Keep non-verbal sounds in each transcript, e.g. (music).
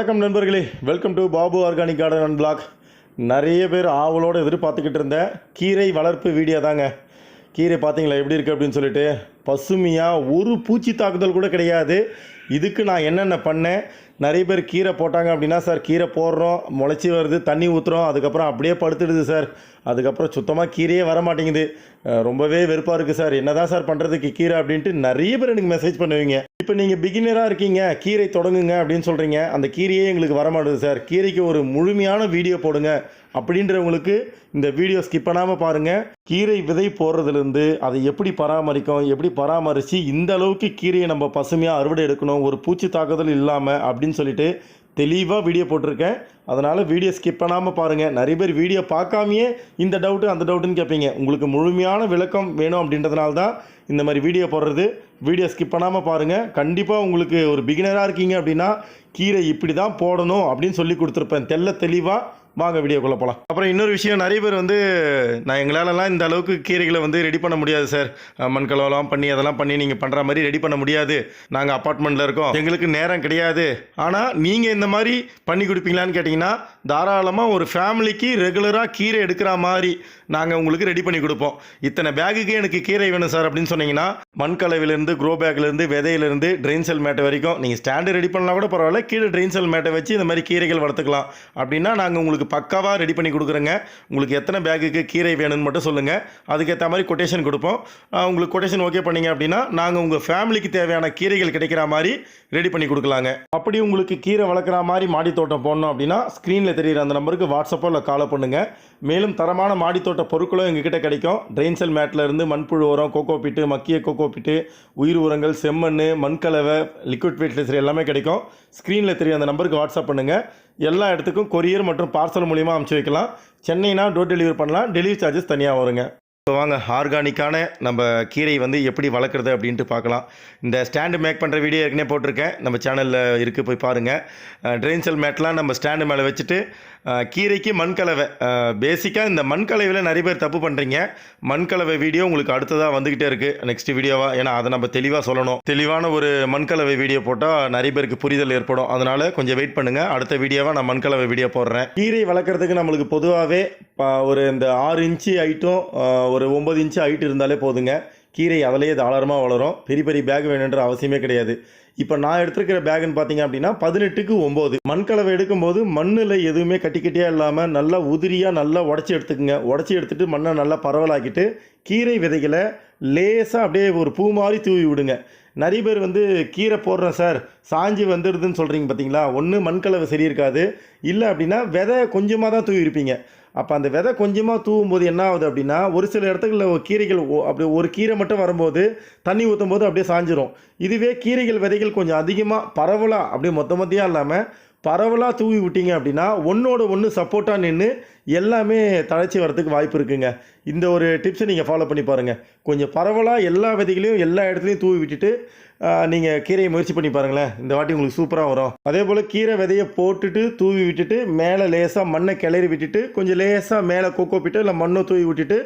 வணக்கம் நண்பர்களே. Welcome to Babu organic garden and blog நிறைய பேர் ஆவலோடு எதிர்பார்த்துக்கிட்டு இருந்த கீரை வளர்ப்பு வீடியோ தாங்க. கீரை பார்த்தீங்களா? எப்படி இருக்குது அப்படின்னு சொல்லிட்டு பசுமையாக ஒரு பூச்சி தாக்குதல் கூட கிடையாது. இதுக்கு நான் என்னென்ன பண்ணேன்? நிறைய பேர் கீரை போட்டாங்க அப்படின்னா சார் கீரை போடுறோம் முளைச்சி வருது தண்ணி ஊற்றுறோம் அதுக்கப்புறம் அப்படியே படுத்துடுது சார். அதுக்கப்புறம் சுத்தமாக கீரையே வர மாட்டேங்குது. ரொம்பவே வெறுப்பாக இருக்குது சார். என்ன தான் சார் பண்ணுறதுக்கு கீரை அப்படின்ட்டு நிறைய பேர் எனக்கு மெசேஜ் பண்ணுவீங்க. இப்போ நீங்கள் பிகினராக இருக்கீங்க கீரை தொடங்குங்க அப்படின்னு சொல்கிறீங்க அந்த கீரையே எங்களுக்கு வர மாட்டேங்குது சார். கீரைக்கு ஒரு முழுமையான வீடியோ போடுங்க. அப்படின்றவங்களுக்கு இந்த வீடியோ ஸ்கிப் பண்ணாமல் பாருங்கள் கீரை விதை போடுறதுலேருந்து அதை எப்படி பராமரிக்கும் எப்படி பராமரித்து இந்த அளவுக்கு கீரையை நம்ம பசுமையாக அறுவடை எடுக்கணும் ஒரு பூச்சி தாக்குதல் இல்லாமல் அப்படின்னு சொல்லிட்டு தெளிவாக வீடியோ போட்டிருக்கேன். அதனால் வீடியோ ஸ்கிப் பண்ணாமல் பாருங்கள் நிறைய பேர் வீடியோ பார்க்காமையே இந்த டவுட்டு அந்த டவுட்டுன்னு கேட்பீங்க. உங்களுக்கு முழுமையான விளக்கம் வேணும் அப்படின்றதுனால தான் இந்த மாதிரி வீடியோ போடுறது. வீடியோ ஸ்கிப் பண்ணாமல் பாருங்கள் கண்டிப்பாக உங்களுக்கு ஒரு பிகினராக இருக்கீங்க அப்படின்னா கீரை இப்படி தான் போடணும் அப்படின்னு சொல்லி கொடுத்துருப்பேன். தெல்ல தெளிவாக வாங்க வீடியோக்குள்ளே போகலாம் அப்புறம் இன்னொரு விஷயம் நிறைய பேர் வந்து நான் எங்களாலலாம் இந்த அளவுக்கு கீரைகளை வந்து ரெடி பண்ண முடியாது சார் மண்கலவெல்லாம் பண்ணி அதெல்லாம் பண்ணி நீங்கள் பண்ணுற மாதிரி ரெடி பண்ண முடியாது. நாங்கள் அப்பார்ட்மெண்ட்டில் இருக்கோம். எங்களுக்கு நேரம் கிடையாது. ஆனால் நீங்கள் இந்த மாதிரி பண்ணி கொடுப்பீங்களான்னு கேட்டிங்கன்னா தாராளமாக ஒரு ஃபேமிலிக்கு ரெகுலராக கீரை எடுக்கிற மாதிரி நாங்கள் உங்களுக்கு ரெடி பண்ணி கொடுப்போம். இத்தனை பேகுக்கு எனக்கு கீரை வேணும் சார் அப்படின்னு சொன்னீங்கன்னா மண்கலவிலேருந்து க்ரோ பேக்லேருந்து விதையிலேருந்து ட்ரெயின் செல் மேட்டை வரைக்கும் நீங்கள் ஸ்டாண்டு ரெடி பண்ணலாம் கூட பரவாயில்ல கீழே ட்ரெயின் செல் மேட்டை வச்சு இந்த மாதிரி கீரைகள் வளர்த்துக்கலாம். அப்படின்னா நாங்கள் உங்களுக்கு பக்காவாக ரெடி பண்ணி கொடுக்குறோங்க. உங்களுக்கு எத்தனை பேக்குக்கு கீரை வேணும்னு மட்டும் சொல்லுங்கள் அதுக்கேற்ற மாதிரி கொட்டேஷன் கொடுப்போம். உங்களுக்கு கொட்டேஷன் ஓகே பண்ணீங்க அப்படின்னா நாங்கள் உங்கள் ஃபேமிலிக்கு தேவையான கீரைகள் கிடைக்கிற மாதிரி ரெடி பண்ணி கொடுக்கலாங்க. அப்படி உங்களுக்கு கீரை வளர்க்குற மாதிரி மாடி தோட்டம் போடணும் அப்படின்னா ஸ்க்ரீனில் தெரியுற அந்த நம்பருக்கு வாட்ஸ்அப்போ இல்லை காலோ பண்ணுங்கள் மேலும் தரமான மாடித்தோட்ட பொருட்களும் எங்ககிட்ட கிடைக்கும். ட்ரெயின் செல் மண்புழு உரம் கோகோ பிட்டு மக்கிய கோகோ பிட்டு உயிர் உரங்கள் செம்மண் மண்கலவை லிக்விட் ஃபெர்டிலைசர் எல்லாமே கிடைக்கும். ஸ்க்ரீனில் தெரியும் அந்த நம்பருக்கு வாட்ஸ்அப் பண்ணுங்கள் எல்லா இடத்துக்கும் கொரியர் மற்றும் பார்சல் மூலியமாக அனுப்பிச்சி வைக்கலாம். சென்னைனா டோர் டெலிவரி பண்ணலாம். டெலிவரி சார்ஜஸ் தனியாக வருங்க. இப்போ வாங்க ஆர்கானிக்கான நம்ம கீரை வந்து எப்படி வளர்க்குறது அப்படின்ட்டு பார்க்கலாம். இந்த ஸ்டாண்டு மேக் பண்ணுற வீடியோ ஏற்கனவே போட்டிருக்கேன். நம்ம சேனலில் இருக்குது போய் பாருங்கள் ட்ரெயின் செல் மேட்லாம் நம்ம ஸ்டாண்டு மேலே வச்சுட்டு கீரைக்கு மண்கலவை பேசிக்காக இந்த மண்கலவையில் நிறைய பேர் தப்பு பண்ணுறீங்க மண்கலவை வீடியோ உங்களுக்கு அடுத்ததாக வந்துக்கிட்டே இருக்குது நெக்ஸ்ட் வீடியோவாக ஏன்னா அதை நம்ம தெளிவாக சொல்லணும். தெளிவான ஒரு மண்கலவை வீடியோ போட்டால் நிறைய பேருக்கு புரிதல் ஏற்படும். அதனால் கொஞ்சம் வெயிட் பண்ணுங்கள் அடுத்த வீடியோவாக நான் மண்கலவை வீடியோ போடுறேன். கீரை வளர்க்குறதுக்கு நம்மளுக்கு பொதுவாகவே ஒரு இந்த ஆறு இன்ச்சு ஹைட்டும் ஒரு ஒம்பது இன்ச்சு ஹைட் இருந்தாலே போதுங்க. கீரை அதிலேயே தாராளமாக வளரும். பெரிய பெரிய பேக் வேணுன்ற அவசியமே கிடையாது. இப்போ நான் எடுத்திருக்கிற பேக்குன்னு பார்த்தீங்க அப்படின்னா பதினெட்டுக்கு ஒம்பது மண்கலவை எடுக்கும்போது மண்ணில் எதுவுமே கட்டி கட்டியாக இல்லாமல் நல்லா உதிரியாக நல்லா உடச்சி எடுத்துக்குங்க. உடச்சி எடுத்துட்டு மண்ணை நல்லா பரவலாக்கிட்டு கீரை விதைகளை லேசாக அப்படியே ஒரு பூ மாதிரி தூவி விடுங்க. நிறைய பேர் வந்து கீரை போடுறேன் சார் சாஞ்சி வந்துடுதுன்னு சொல்கிறீங்க பார்த்தீங்களா ஒன்று மண்கலவை சரி இருக்காது இல்லை அப்படின்னா விதை கொஞ்சமாக தான் தூவி இருப்பீங்க. அப்போ அந்த விதை கொஞ்சமாக தூவும் போது என்ன ஆகுது அப்படின்னா ஒரு சில இடத்துக்குள்ள ஒரு கீரைகள் அப்படி ஒரு கீரை மட்டும் வரும்போது தண்ணி ஊற்றும் போது அப்படியே சாஞ்சிரும். இதுவே கீரைகள் விதைகள் கொஞ்சம் அதிகமாக பரவலாக அப்படியே மொத்த மொத்தியாக இல்லாமல் பரவலாக தூவி விட்டீங்க அப்படின்னா ஒன்றோட ஒன்று சப்போர்ட்டாக நின்று எல்லாமே தழைச்சி வரத்துக்கு வாய்ப்பு இருக்குங்க. இந்த ஒரு டிப்ஸை நீங்கள் ஃபாலோ பண்ணி பாருங்கள் கொஞ்சம் பரவலாக எல்லா விதைகளையும் எல்லா இடத்துலையும் தூவி விட்டுட்டு நீங்கள் கீரையை முயற்சி பண்ணி பாருங்களேன். இந்த வாட்டி உங்களுக்கு சூப்பராக வரும். அதே போல் கீரை விதையை போட்டுட்டு தூவி விட்டுட்டு மேலே லேசாக மண்ணை கிளறி விட்டுட்டு கொஞ்சம் லேசாக மேலே கொக்கோ பிட்டு இல்லை மண்ணை தூவி விட்டுட்டு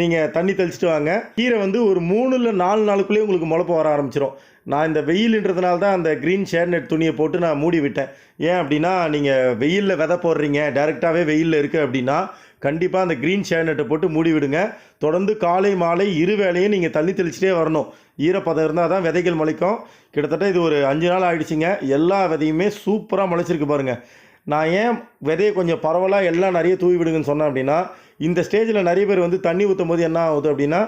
நீங்கள் தண்ணி தெளிச்சிட்டு வாங்க. கீரை வந்து ஒரு மூணு இல்லை நாலு நாளுக்குள்ளேயே உங்களுக்கு முளப்ப வர ஆரம்பிச்சிடும் நான் இந்த வெயில்ன்றதுனால தான் அந்த க்ரீன் ஷேர்நெட் துணியை போட்டு நான் மூடி விட்டேன். ஏன் அப்படின்னா நீங்கள் வெயிலில் விதை போடுறீங்க டைரெக்டாகவே வெயிலில் இருக்குது அப்படின்னா கண்டிப்பாக அந்த க்ரீன் ஷேர்நெட்டை போட்டு மூடி விடுங்க. தொடர்ந்து காலை மாலை இரு வேளையும் நீங்கள் தண்ணி தெளிச்சிட்டே வரணும். ஈரப்பதம் இருந்தால் தான் விதைகள் முளைக்கும். கிட்டத்தட்ட இது ஒரு அஞ்சு நாள் ஆகிடுச்சிங்க எல்லா விதையுமே சூப்பராக முளைச்சிருக்கு பாருங்கள் நான் ஏன் விதையை கொஞ்சம் பரவலாக எல்லாம் நிறைய தூவி விடுங்கன்னு சொன்னேன் அப்படின்னா இந்த ஸ்டேஜில் நிறைய பேர் வந்து தண்ணி ஊற்றும் போது என்ன ஆகுது அப்படின்னா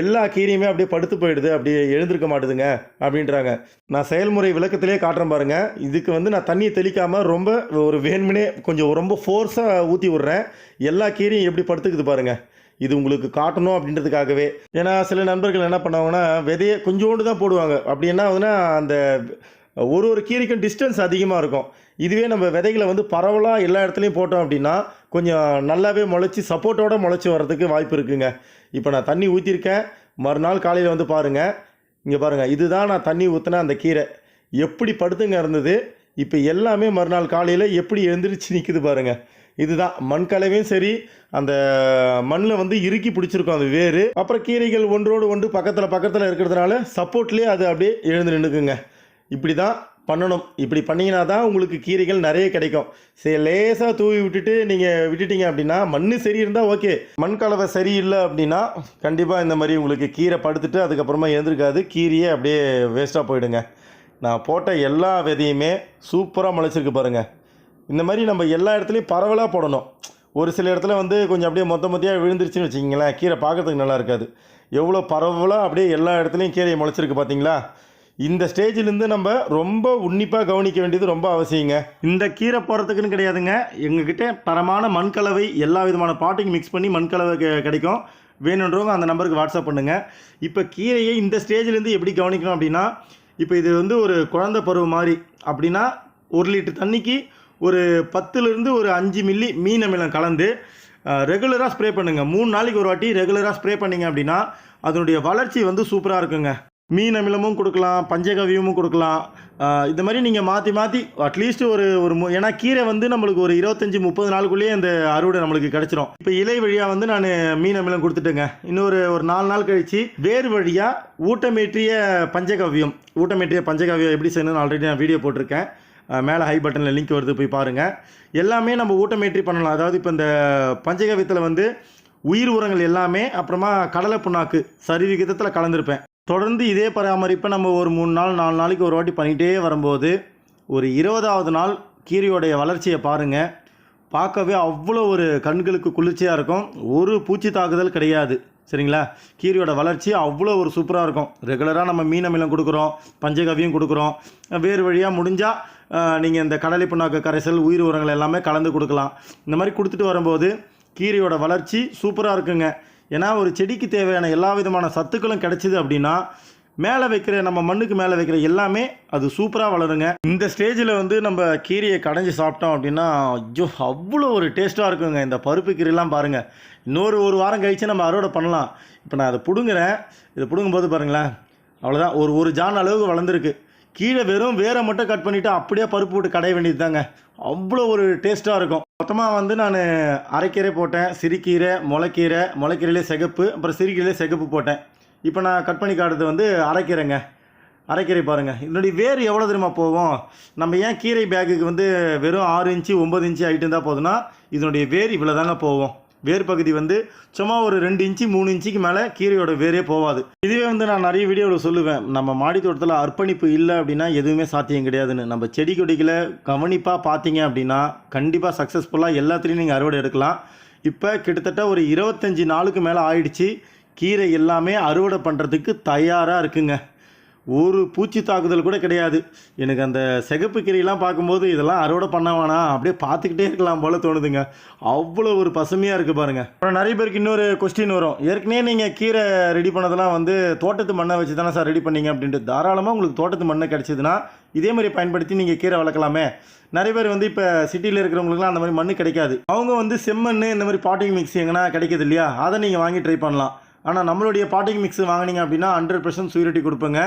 எல்லா கீரையுமே அப்படியே படுத்து போயிடுது அப்படியே எழுந்திருக்க மாட்டுதுங்க அப்படின்றாங்க. நான் செயல்முறை விளக்கத்திலே காட்டுறேன் பாருங்கள் இதுக்கு வந்து நான் தண்ணியை தெளிக்காமல் ரொம்ப ஒரு வேண்மனே கொஞ்சம் ரொம்ப ஃபோர்ஸாக ஊற்றி விட்றேன். எல்லா கீரையும் எப்படி படுத்துக்குது பாருங்கள் இது உங்களுக்கு காட்டணும் அப்படின்றதுக்காகவே. ஏன்னா சில நண்பர்கள் என்ன பண்ணுவாங்கன்னா விதையை கொஞ்சோண்டு தான் போடுவாங்க. அப்படி என்ன ஆகுதுன்னா அந்த ஒரு ஒரு கீரைக்கும் டிஸ்டன்ஸ் அதிகமாக இருக்கும். இதுவே நம்ம விதைகளை வந்து பரவலாக எல்லா இடத்துலையும் போட்டோம் அப்படின்னா கொஞ்சம் நல்லாவே முளைச்சி சப்போர்ட்டோட முளைச்சி வர்றதுக்கு வாய்ப்பு இருக்குங்க. இப்போ நான் தண்ணி ஊற்றிருக்கேன் மறுநாள் காலையில் வந்து பாருங்கள் இங்கே பாருங்கள் இதுதான் நான் தண்ணி ஊற்றின அந்த கீரை. எப்படி படுத்துங்க இருந்தது? இப்போ எல்லாமே மறுநாள் காலையில் எப்படி எழுந்திரிச்சு நிற்குது பாருங்கள் இதுதான். மண் கலவையும் சரி அந்த மண்ணில் வந்து இறுக்கி பிடிச்சிருக்கும் அந்த வேறு. அப்புறம் கீரைகள் ஒன்றோடு ஒன்று பக்கத்தில் பக்கத்தில் இருக்கிறதுனால சப்போர்ட்லேயே அது அப்படியே எழுந்து நின்றுக்குங்க இப்படி தான் பண்ணணும். இப்படி பண்ணிங்கன்னா தான் உங்களுக்கு கீரைகள் நிறைய கிடைக்கும். சரி லேசாக தூவி விட்டுட்டு நீங்கள் விட்டுட்டீங்க அப்படின்னா மண் சரி இருந்தால் ஓகே. மண் கலவை சரியில்லை அப்படின்னா கண்டிப்பாக இந்த மாதிரி உங்களுக்கு கீரை படுத்துட்டு அதுக்கப்புறமா எழுந்திருக்காது. கீரையே அப்படியே வேஸ்ட்டாக போயிடுங்க. நான் போட்ட எல்லா விதையுமே சூப்பராக முளைச்சிருக்கு பாருங்கள் இந்த மாதிரி நம்ம எல்லா இடத்துலையும் பரவலாக போடணும். ஒரு சில இடத்துல வந்து கொஞ்சம் அப்படியே மொத்த மொத்தையாக விழுந்துருச்சுன்னு வச்சிங்களேன் கீரை பார்க்கறதுக்கு நல்லா இருக்காது. எவ்வளோ பரவலாக அப்படியே எல்லா இடத்துலையும் கீரையை முளைச்சிருக்கு பார்த்தீங்களா இந்த ஸ்டேஜிலேருந்து நம்ம ரொம்ப உன்னிப்பாக கவனிக்க வேண்டியது ரொம்ப அவசியங்க. இந்த கீரை போகிறதுக்குன்னு கிடையாதுங்க. எங்ககிட்ட தரமான மண்கலவை எல்லா விதமான பாட்டையும் மிக்ஸ் பண்ணி மண்கலவை கிடைக்கும். வேணுன்றவங்க அந்த நம்பருக்கு வாட்ஸ்அப் பண்ணுங்கள் இப்போ கீரையை இந்த ஸ்டேஜ்லேருந்து எப்படி கவனிக்கணும் அப்படின்னா இப்போ இது வந்து ஒரு குழந்த பருவம் மாதிரி அப்படின்னா ஒரு லிட்டர் தண்ணிக்கு ஒரு பத்துலேருந்து ஒரு அஞ்சு மில்லி மீன் அமிலம் கலந்து ரெகுலராக ஸ்ப்ரே பண்ணுங்கள் மூணு நாளைக்கு ஒரு வாட்டி ரெகுலராக ஸ்ப்ரே பண்ணிங்க அப்படின்னா அதனுடைய வளர்ச்சி வந்து சூப்பராக இருக்குங்க. மீன் அமிலமும் கொடுக்கலாம் பஞ்சகவியமும் கொடுக்கலாம். இந்த மாதிரி நீங்கள் மாற்றி மாற்றி அட்லீஸ்ட் ஒரு ஒரு மு- ஏன்னா கீரை வந்து நம்மளுக்கு ஒரு இருபத்தஞ்சி முப்பது நாளுக்குள்ளேயே அந்த அறுவடை நம்மளுக்கு கிடச்சிரும். இப்போ இலை வழியாக வந்து நான் மீன் அமிலம் கொடுத்துட்டேங்க. இன்னொரு ஒரு நாலு நாள் கழித்து வேர் வழியாக ஊட்டமேற்றிய பஞ்சகவ்யம் ஊட்டமேற்றிய பஞ்சகவ்யம் எப்படி செய்யணும்னு ஆல்ரெடி நான் வீடியோ போட்டிருக்கேன். மேலே ஹை பட்டனில் லிங்க் வருது போய் பாருங்கள் எல்லாமே நம்ம ஊட்டமேற்றி பண்ணலாம். அதாவது இப்போ இந்த பஞ்சகவியத்தில் வந்து உயிர் உரங்கள் எல்லாமே அப்புறமா கடலை புண்ணாக்கு சரி விகிதத்தில் கலந்துருப்பேன். தொடர்ந்து இதே பராமரிப்பை நம்ம ஒரு மூணு நாள் நாலு நாளைக்கு ஒரு வாட்டி பண்ணிகிட்டே வரும்போது ஒரு இருபதாவது நாள் கீரையோடைய வளர்ச்சியை பாருங்கள் பார்க்கவே அவ்வளோ ஒரு கண்களுக்கு குளிர்ச்சியாக இருக்கும். ஒரு பூச்சி தாக்குதல் கிடையாது. சரிங்களா? கீரையோட வளர்ச்சி அவ்வளோ ஒரு சூப்பராக இருக்கும். ரெகுலராக நம்ம மீன் அமிலம் கொடுக்குறோம் பஞ்சகவியும் கொடுக்குறோம். வேறு வழியாக முடிஞ்சால் நீங்கள் இந்த கடலை புண்ணாக்கு கரைசல் உயிர் உரங்கள் எல்லாமே கலந்து கொடுக்கலாம். இந்த மாதிரி கொடுத்துட்டு வரும்போது கீரையோட வளர்ச்சி சூப்பராக இருக்குங்க. ஏன்னா ஒரு செடிக்கு தேவையான எல்லா விதமான சத்துக்களும் கிடச்சிது அப்படின்னா மேலே வைக்கிற நம்ம மண்ணுக்கு மேலே வைக்கிற எல்லாமே அது சூப்பராக வளருங்க. இந்த ஸ்டேஜில் வந்து நம்ம கீரையை கடைஞ்சி சாப்பிட்டோம் அப்படின்னா ஐயோ அவ்வளோ ஒரு டேஸ்ட்டாக இருக்குங்க. இந்த பருப்பு கீரையெல்லாம் பாருங்கள் இன்னொரு ஒரு வாரம் கழித்து நம்ம அறுவடை பண்ணலாம். இப்போ நான் அதை பிடுங்குறேன். இதை பிடுங்கும்போது பாருங்களேன். அவ்வளோதான் ஒரு ஒரு ஜான் அளவுக்கு வளர்ந்துருக்கு. கீழே வெறும் வேரை மட்டும் கட் பண்ணிவிட்டு அப்படியே பருப்பு போட்டு கடைய வேண்டியது தாங்க அவ்வளோ ஒரு டேஸ்ட்டாக இருக்கும். மொத்தமாக வந்து நான் அரைக்கீரை போட்டேன். சிறுகீரை முளைக்கீரை முளைக்கீரையிலே சிகப்பு அப்புறம் சிறுக்கீரையிலே சிகப்பு போட்டேன். இப்போ நான் கட் பண்ணி காட்டுறது வந்து அரைக்கீரைங்க. அரைக்கீரை பாருங்கள் இதனுடைய வேர் எவ்வளோ தெரியுமா போகும்? நம்ம ஏன் கீரை பேக்குக்கு வந்து வெறும் ஆறு இன்ச்சு ஒம்பது இன்ச்சு ஆகிட்டு இருந்தால் போதுன்னா இதனுடைய வேர் இவ்வளோ தாங்க போவோம் வேர் பகுதி வந்து சும்மா ஒரு ரெண்டு இன்ச்சு மூணு இன்ச்சுக்கு மேலே கீரையோட வேரே போகாது இதுவே வந்து நான் நிறைய வீடியோவில் சொல்லுவேன். நம்ம மாடி தோட்டத்தில் அர்ப்பணிப்பு இல்லை அப்படின்னா எதுவுமே சாத்தியம் கிடையாதுன்னு. நம்ம செடி கொடிகளை கவனிப்பாக பார்த்தீங்க அப்படின்னா கண்டிப்பாக சக்ஸஸ்ஃபுல்லாக எல்லாத்துலேயும் நீங்கள் அறுவடை எடுக்கலாம். இப்போ கிட்டத்தட்ட ஒரு இருபத்தஞ்சி நாளுக்கு மேலே ஆயிடுச்சு. கீரை எல்லாமே அறுவடை பண்ணுறதுக்கு தயாராக இருக்குங்க. ஒரு பூச்சி தாக்குதல் கூட கிடையாது. எனக்கு அந்த சிகப்பு கீரையெல்லாம் பார்க்கும்போது இதெல்லாம் அறுவடை பண்ண வேணாம் அப்படியே பார்த்துக்கிட்டே இருக்கலாம் போல தோணுதுங்க. அவ்வளோ ஒரு பசுமையாக இருக்குது பாருங்கள் அப்புறம் நிறைய பேருக்கு இன்னொரு கொஸ்டின் வரும். ஏற்கனவே நீங்கள் கீரை ரெடி பண்ணதெல்லாம் வந்து தோட்டத்து மண்ணை வச்சு தானே சார் ரெடி பண்ணீங்க அப்படின்ட்டு. தாராளமாக உங்களுக்கு தோட்டத்து மண்ணை கிடச்சிதுன்னா இதே மாதிரி பயன்படுத்தி நீங்கள் கீரை வளர்க்கலாமே. நிறைய பேர் வந்து இப்போ சிட்டியில் இருக்கிறவங்களுக்குலாம் அந்த மாதிரி மண்ணு கிடைக்காது. அவங்க வந்து செம்மண் இந்த மாதிரி பாட்டிங் மிக்ஸ் எங்கன்னா கிடைக்கிது இல்லையா? அதை நீங்கள் வாங்கி ட்ரை பண்ணலாம். ஆனால் நம்மளுடைய பாட்டிங் மிக்ஸ் வாங்கினீங்க அப்படின்னா ஹண்ட்ரட் பர்சன்ட் சூரிட்டி கொடுப்பேங்க.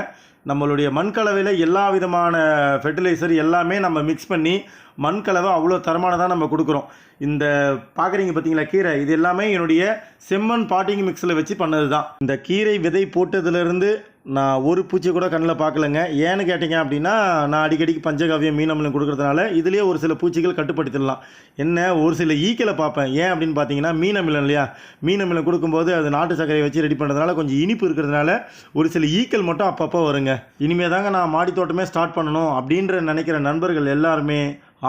நம்மளுடைய மண்கலவையில் எல்லா விதமான ஃபெர்டிலைசர் எல்லாமே நம்ம மிக்ஸ் பண்ணி மண்கலவை அவ்வளோ தரமானதாக நம்ம கொடுக்குறோம். இந்த பார்க்குறீங்க பார்த்தீங்களா கீரை. இது எல்லாமே என்னுடைய செம்மண் பாட்டிங் மிக்ஸில் வச்சு பண்ணது தான் இந்த கீரை விதை போட்டதுலேருந்து நான் ஒரு பூச்சி கூட கண்ணில் பார்க்கலங்க. ஏன்னு கேட்டிங்க அப்படின்னா நான் அடிக்கடிக்கு பஞ்சகாவியம் மீனமலம் கொடுக்குறதுனால இதுலேயே ஒரு சில பூச்சிகள் கட்டுப்படுத்திடலாம். என்ன ஒரு சில ஈக்களை பார்ப்பேன். ஏன் அப்படின்னு பார்த்தீங்கன்னா மீனமிலம் இல்லையா? மீனமிலம் கொடுக்கும்போது அது நாட்டு சர்க்கரையை வச்சு ரெடி பண்ணுறதுனால கொஞ்சம் இனிப்பு இருக்கிறதுனால ஒரு சில ஈக்கள் மட்டும் அப்பப்போ வருங்க. இனிமே தாங்க நான் மாடி தோட்டமே ஸ்டார்ட் பண்ணணும் அப்படின்ற நினைக்கிற நண்பர்கள் எல்லாருமே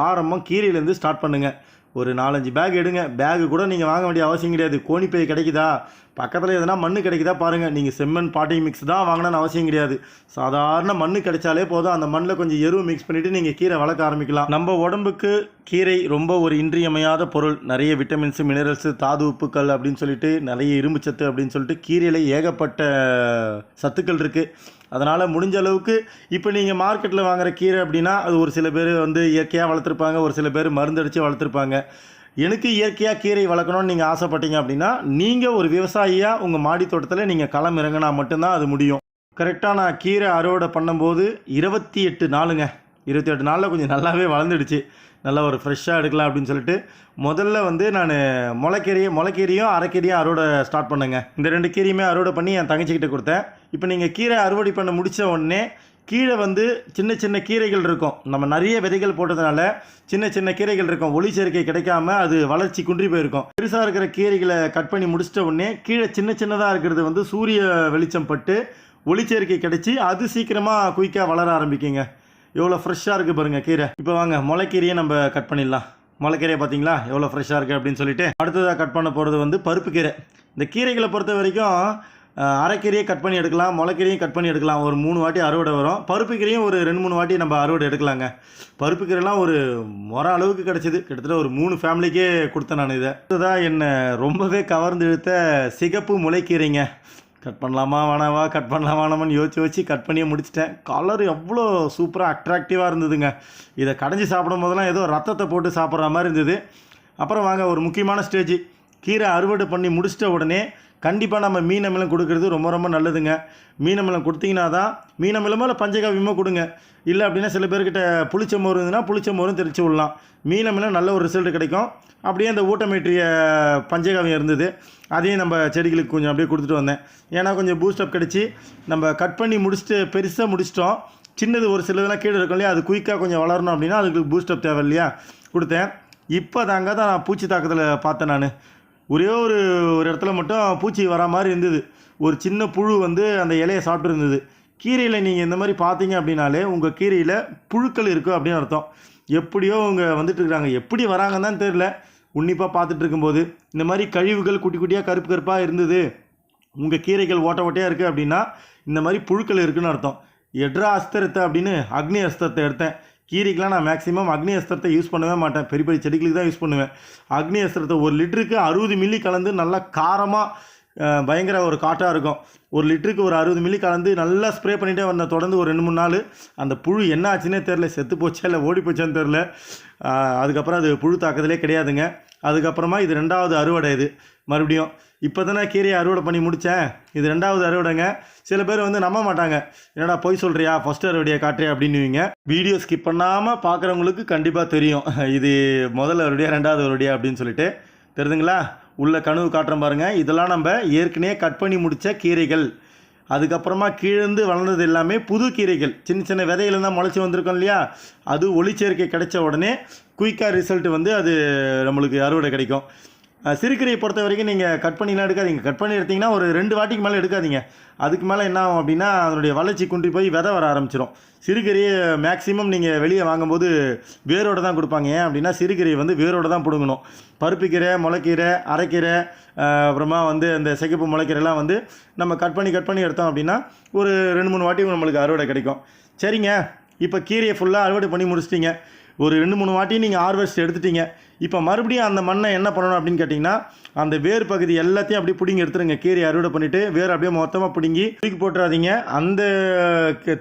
ஆரம்பம் கீரையிலேருந்து ஸ்டார்ட் பண்ணுங்கள் ஒரு நாலஞ்சு பேக் எடுங்க. பேகு கூட நீங்கள் வாங்க வேண்டிய அவசியம் கிடையாது. கோணிப்பை கிடைக்குதா? பக்கத்தில் எதனா மண் கிடைக்குதா பாருங்கள் நீங்கள் செம்மண் பாட்டிங் மிக்ஸ் தான் வாங்கணும்னு அவசியம் கிடையாது. சாதாரண மண் கிடைச்சாலே போதும். அந்த மண்ணில் கொஞ்சம் எருவு மிக்ஸ் பண்ணிவிட்டு நீங்கள் கீரை வளர்க்க ஆரம்பிக்கலாம். நம்ம உடம்புக்கு கீரை ரொம்ப ஒரு இன்றியமையாத பொருள். நிறைய விட்டமின்ஸு மினரல்ஸு தாது உப்புக்கள் அப்படின்னு சொல்லிட்டு நிறைய இரும்பு சத்து அப்படின்னு சொல்லிட்டு கீரையில் ஏகப்பட்ட சத்துக்கள் இருக்குது அதனால் முடிஞ்ச அளவுக்கு இப்போ நீங்கள் மார்க்கெட்டில் வாங்குற கீரை அப்படின்னா அது ஒரு சில பேர் வந்து இயற்கையாக வளர்த்துருப்பாங்க. ஒரு சில பேர் மருந்தடித்து வளர்த்துருப்பாங்க. எனக்கு இயற்கையாக கீரை வளர்க்கணும்னு நீங்கள் ஆசைப்பட்டீங்க அப்படின்னா நீங்கள் ஒரு விவசாயியாக உங்கள் மாடி தோட்டத்தில் நீங்கள் களம் இறங்கினா மட்டும்தான் அது முடியும். கரெக்டாக நான் கீரை அறுவடை பண்ணும்போது இருபத்தி எட்டு நாளுங்க. இருபத்தி எட்டு நாளில் கொஞ்சம் நல்லாவே வளர்ந்துடுச்சு. நல்லா ஒரு ஃப்ரெஷ்ஷாக எடுக்கலாம் அப்படின்னு சொல்லிட்டு முதல்ல வந்து நான் முளைக்கீரையும் முளைக்கீரையும் அரைக்கீரையும் அறுவடை ஸ்டார்ட் பண்ணுங்க. இந்த ரெண்டு கீரையுமே அறுவடை பண்ணி என் தங்கச்சிக்கிட்ட கொடுத்தேன். இப்போ நீங்கள் கீரை அறுவடை பண்ண முடித்த உடனே கீழே வந்து சின்ன சின்ன கீரைகள் இருக்கும். நம்ம நிறைய விதைகள் போட்டதுனால சின்ன சின்ன கீரைகள் இருக்கும். ஒளி சேர்க்கை கிடைக்காம அது வளர்ச்சி குன்றி போயிருக்கும். பெருசாக இருக்கிற கீரைகளை கட் பண்ணி முடிச்சிட்ட உடனே கீழே சின்ன சின்னதாக இருக்கிறது வந்து சூரிய வெளிச்சம் பட்டு ஒளிச்சேர்க்கை கிடைச்சி அது சீக்கிரமாக குயிக்காக வளர ஆரம்பிக்குங்க. எவ்வளோ ஃப்ரெஷ்ஷாக இருக்குது பாருங்கள் கீரை. இப்போ வாங்க முளைக்கீரையை நம்ம கட் பண்ணிடலாம். முளைக்கீரையை பார்த்தீங்களா? எவ்வளோ ஃப்ரெஷ்ஷாக இருக்குது அப்படின்னு சொல்லிட்டு. அடுத்ததாக கட் பண்ண போகிறது வந்து பருப்பு கீரை. இந்த கீரைகளை பொறுத்த வரைக்கும் அரைக்கீரையை கட் பண்ணி எடுக்கலாம் முளைக்கீரையும் கட் பண்ணி எடுக்கலாம். ஒரு மூணு வாட்டி அறுவடை வரும். பருப்புக்கீரையும் ஒரு ரெண்டு மூணு வாட்டி நம்ம அறுவடை எடுக்கலாங்க. பருப்புக்கீரைலாம் ஒரு முறை அளவுக்கு கிடச்சிது. கிட்டத்தட்ட ஒரு மூணு ஃபேமிலிக்கே கொடுத்தேன் நான் இதை. இதுதான் என்னை ரொம்பவே கவர்ந்து இழுத்த சிகப்பு முளைக்கீரைங்க. கட் பண்ணலாமா வேணாவா? கட் பண்ணலாமா வேணாமான்னு யோசிச்சு யோசிச்சு கட் பண்ணியே முடிச்சிட்டேன். கலர் எவ்வளோ சூப்பராக அட்ராக்டிவாக இருந்ததுங்க. இதை கடைஞ்சி சாப்பிடும் போதெல்லாம் ஏதோ ரத்தத்தை போட்டு சாப்பிட்ற மாதிரி இருந்தது. அப்புறம் வாங்க ஒரு முக்கியமான ஸ்டேஜ் கீரை அறுவடை பண்ணி முடிச்சிட்ட உடனே கண்டிப்பாக நம்ம மீன் அமிலம் கொடுக்கறது ரொம்ப ரொம்ப நல்லதுங்க. மீன் அமிலம் கொடுத்தீங்கன்னா தான் மீன் இல்லை மேலே கொடுங்க. இல்லை அப்படின்னா சில பேர்கிட்ட புளிச்ச மோர் இருந்ததுன்னா புளிச்ச மோரும் தெரிச்சு விடலாம். மீன் அமிலம் நல்ல ஒரு ரிசல்ட் கிடைக்கும். அப்படியே அந்த ஊட்டமேற்றிய பஞ்சகாவியம் இருந்தது. அதையும் நம்ம செடிகளுக்கு கொஞ்சம் அப்படியே கொடுத்துட்டு வந்தேன். ஏன்னா கொஞ்சம் பூஸ்டப் கிடச்சி நம்ம கட் பண்ணி முடிச்சுட்டு பெருசாக முடிச்சிட்டோம். சின்னது ஒரு சிலதெல்லாம் கீழே இருக்கும் இல்லையா? அது குயிக்காக கொஞ்சம் வளரணும் அப்படின்னா அதுக்கு பூஸ்டப் தேவை இல்லையா? கொடுத்தேன். இப்போ தாங்க தான் நான் பூச்சி தாக்கத்தில் பார்த்தேன் நான். ஒரே ஒரு ஒரு இடத்துல மட்டும் பூச்சி வரா மாதிரி இருந்தது. ஒரு சின்ன புழு வந்து அந்த இலையை சாப்பிட்டு இருந்தது. கீரையில் நீங்கள் இந்த மாதிரி பார்த்தீங்க அப்படின்னாலே உங்கள் கீரையில் புழுக்கள் இருக்குது அப்படின்னு அர்த்தம். எப்படியோ அவங்க வந்துட்டுருக்குறாங்க எப்படி வராங்கன்னு தான் தெரில உன்னிப்பாக பார்த்துட்டு இருக்கும்போது. இந்த மாதிரி கழிவுகள் குட்டி குட்டியாக கருப்பு கருப்பாக இருந்தது. உங்கள் கீரைகள் ஓட்ட ஓட்டையாக இருக்குது அப்படின்னா இந்த மாதிரி புழுக்கள் இருக்குதுன்னு அர்த்தம். எட்ரா அஸ்தரத்தை அப்படின்னு அக்னி அஸ்திரத்தை எடுத்தேன். கீரைக்கெலாம் நான் மேக்ஸிமம் அக்னி அஸ்திரத்தை யூஸ் பண்ணவே மாட்டேன். பெரிய பெரிய செடிகளுக்கு தான் யூஸ் பண்ணுவேன். அக்னி அஸ்திரத்தை ஒரு லிட்டருக்கு அறுபது மில்லி கலந்து நல்லா காரமாக பயங்கர ஒரு காட்டாக இருக்கும். ஒரு லிட்டருக்கு ஒரு அறுபது மில்லி கலந்து நல்லா ஸ்ப்ரே பண்ணிகிட்டே வந்தேன். தொடர்ந்து ஒரு ரெண்டு மூணு நாள். அந்த புழு என்ன ஆச்சுன்னே தெரில செத்து போச்சா இல்லை ஓடி போச்சான்னு தெரில அதுக்கப்புறம் அது புழு தாக்கத்திலே கிடையாதுங்க. அதுக்கப்புறமா இது ரெண்டாவது அறுவடை இது. மறுபடியும் இப்போ தானே கீரையை அறுவடை பண்ணி முடித்தேன் இது ரெண்டாவது அறுவடைங்க. சில பேர் வந்து நம்ப மாட்டாங்க. என்னடா பொய் சொல்கிறியா ஃபஸ்ட் அறுவடையை காட்டுறியா? அப்படின்னுவீங்க. வீடியோ ஸ்கிப் பண்ணாமல் பார்க்குறவங்களுக்கு கண்டிப்பாக தெரியும். (laughs) இது முதல் அறுவடையா ரெண்டாவது அறுவடையா அப்படின்னு சொல்லிட்டு. தெரியுதுங்களா உள்ள கனவு காட்டுறோம் பாருங்கள் இதெல்லாம் நம்ம ஏற்கனவே கட் பண்ணி முடித்த கீரைகள். அதுக்கப்புறமா கீழேந்து வளர்ந்தது எல்லாமே புது கீரைகள். சின்ன சின்ன விதைகள் முளைச்சி வந்திருக்கோம் இல்லையா? அது ஒளிச்சேர்க்கை கிடைச்ச உடனே குயிக்காக ரிசல்ட் வந்து அது நம்மளுக்கு அறுவடை கிடைக்கும். அஹ் பொறுத்த வரைக்கும் நீங்கள் கட் பண்ணிலாம் எடுக்காதீங்க. கட் பண்ணி எடுத்தீங்கன்னா ஒரு ரெண்டு வாட்டிக்கு மேலே எடுக்காதீங்க. அதுக்கு மேலே என்ன ஆகும் அப்படின்னா அதனுடைய வளர்ச்சி குன்றி போய் விதை வர ஆரம்பிச்சிடும் சிறுகிரியை மேக்ஸிமம் நீங்கள் வெளியே வாங்கும்போது வேரோடு தான் கொடுப்பாங்க. ஏன் அப்படின்னா சிறுகிரியை வந்து வேரோடு தான் பிடுங்கணும். பருப்புக்கீரை முளைக்கீரை அரைக்கீரை அப்புறமா வந்து அந்த சிகப்பு முளைக்கீரைலாம் வந்து நம்ம கட் பண்ணி கட் பண்ணி எடுத்தோம் அப்படின்னா ஒரு ரெண்டு மூணு வாட்டி நம்மளுக்கு அறுவடை கிடைக்கும். சரிங்க. இப்போ கீரையை ஃபுல்லாக அறுவடை பண்ணி முடிச்சிட்டிங்க. ஒரு ரெண்டு மூணு வாட்டி நீங்கள் ஹார்வெஸ்ட் எடுத்துட்டீங்க. இப்போ மறுபடியும் அந்த மண்ணை என்ன பண்ணணும் அப்படின்னு கேட்டிங்கன்னா அந்த வேர் பகுதி எல்லாத்தையும் அப்படியே பிடிங்கி எடுத்துருங்க. கீரை அறுவடை பண்ணிவிட்டு வேர் அப்படியே மொத்தமாக பிடுங்கி தூக்கி போட்டுறாதீங்க. அந்த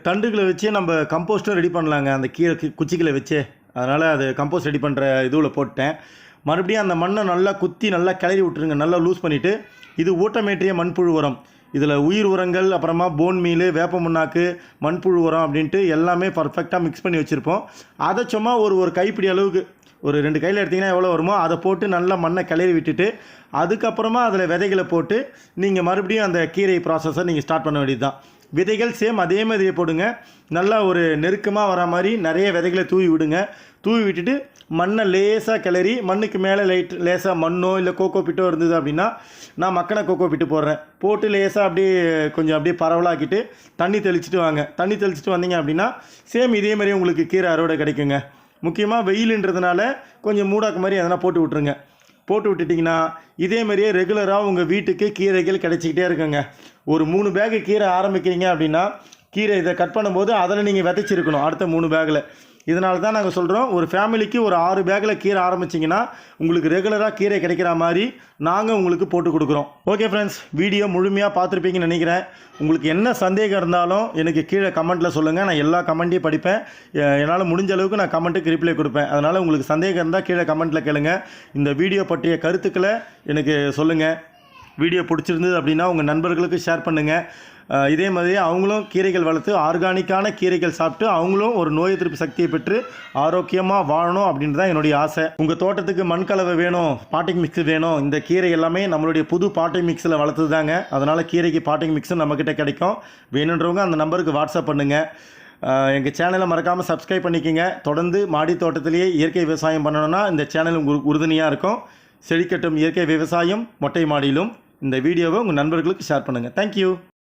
தண்டுகளை வச்சே நம்ம கம்போஸ்ட்டும் ரெடி பண்ணலாங்க. அந்த கீரை குச்சிகளை வச்சே. அதனால் அது கம்போஸ்ட் ரெடி பண்ணுற இதுவில் போட்டேன். மறுபடியும் அந்த மண்ணை நல்லா குத்தி நல்லா கிளறி விட்டுருங்க. நல்லா லூஸ் பண்ணிவிட்டு இது ஊட்டமேற்றிய மண்புழு உரம். இதில் உயிர் உரங்கள் அப்புறமா போன் மீல் வேப்ப முன்னாக்கு மண்புழு உரம் அப்படின்ட்டு எல்லாமே பர்ஃபெக்டாக மிக்ஸ் பண்ணி வச்சுருப்போம். அதை சும்மா ஒரு ஒரு கைப்பிடி அளவுக்கு ஒரு ரெண்டு கையில் எடுத்திங்கன்னா எவ்வளோ வருமோ அதை போட்டு நல்லா மண்ணை கிளறி விட்டுட்டு அதுக்கப்புறமா அதில் விதைகளை போட்டு நீங்கள் மறுபடியும் அந்த கீரை ப்ராசஸை நீங்கள் ஸ்டார்ட் பண்ண வேண்டியது தான் விதைகள் சேம் அதே மாதிரியே போடுங்க. நல்லா ஒரு நெருக்கமாக வர மாதிரி நிறைய விதைகளை தூவி விடுங்க. தூவி விட்டுட்டு மண்ணை லேசாக கிளறி மண்ணுக்கு மேலே லைட் லேசாக மண்ணோ இல்லை கோகோ பிட்டோ இருந்தது அப்படின்னா நான் மக்களை கோகோ பிட்டு போடுறேன். போட்டு லேசாக அப்படியே கொஞ்சம் அப்படியே பரவலாக்கிட்டு தண்ணி தெளிச்சுட்டு வாங்க. தண்ணி தெளிச்சிட்டு வந்தீங்க அப்படின்னா சேம் இதே மாதிரி உங்களுக்கு கீரை அறுவடை கிடைக்குங்க. முக்கியமாக வெயிலுன்றதுனால கொஞ்சம் மூடாக்கு மாதிரி எதனா போட்டு விட்ருங்க போட்டு விட்டுட்டிங்கன்னா இதே மாதிரியே ரெகுலராக உங்கள் வீட்டுக்கு கீரைகள் கிடச்சிக்கிட்டே இருக்குங்க. ஒரு மூணு பேக்கு கீரை ஆரம்பிக்கிறீங்க அப்படின்னா கீரை இதை கட் பண்ணும்போது அதில் நீங்கள் விதைச்சிருக்கணும் அடுத்த மூணு பேக்கில் இதனால தான் நாங்கள் சொல்கிறோம் ஒரு ஃபேமிலிக்கு ஒரு ஆறு பேக்கில் கீரை ஆரம்பிச்சிங்கன்னா உங்களுக்கு ரெகுலராக கீரை கிடைக்கிற மாதிரி நாங்கள் உங்களுக்கு போட்டு கொடுக்குறோம். ஓகே ஃப்ரெண்ட்ஸ் வீடியோ முழுமையாக பார்த்துருப்பீங்கன்னு நினைக்கிறேன். உங்களுக்கு என்ன சந்தேகம் இருந்தாலும் எனக்கு கீழே கமெண்ட்டில் சொல்லுங்கள் நான் எல்லா கமெண்ட்டையும் படிப்பேன். என்னால் முடிஞ்ச அளவுக்கு நான் கமெண்ட்டுக்கு ரிப்ளை கொடுப்பேன். அதனால் உங்களுக்கு சந்தேகம் இருந்தால் கீழே கமெண்ட்டில் கேளுங்க. இந்த வீடியோ பற்றிய கருத்துக்களை எனக்கு சொல்லுங்கள் வீடியோ பிடிச்சிருந்தது அப்படின்னா உங்கள் நண்பர்களுக்கு ஷேர் பண்ணுங்கள் இதே மாதிரி அவங்களும் கீரைகள் வளர்த்து ஆர்கானிக்கான கீரைகள் சாப்பிட்டு அவங்களும் ஒரு நோய் எதிர்ப்பு சக்தியை பெற்று ஆரோக்கியமாக வாழணும் அப்படின்றது தான் என்னுடைய ஆசை. உங்கள் தோட்டத்துக்கு மண் கலவை வேணும் பாட்டிங் மிக்ஸ் வேணும். இந்த கீரை எல்லாமே நம்மளுடைய புது பாட்டிங் மிக்ஸில் வளர்த்துதாங்க அதனால் கீரைக்கு பாட்டிங் மிக்ஸும் நம்மக்கிட்ட கிடைக்கும். வேணுன்றவங்க அந்த நம்பருக்கு வாட்ஸ்அப் பண்ணுங்கள் எங்கள் சேனலை மறக்காமல் சப்ஸ்கிரைப் பண்ணிக்கோங்க. தொடர்ந்து மாடி தோட்டத்திலேயே இயற்கை விவசாயம் பண்ணணும்னா இந்த சேனல் உங்களுக்கு உறுதுணையாக இருக்கும். செழிக்கட்டும் இயற்கை விவசாயம் மொட்டை மாடியிலும். இந்த வீடியோவை உங்கள் நண்பர்களுக்கு ஷேர் பண்ணுங்கள் தேங்க்யூ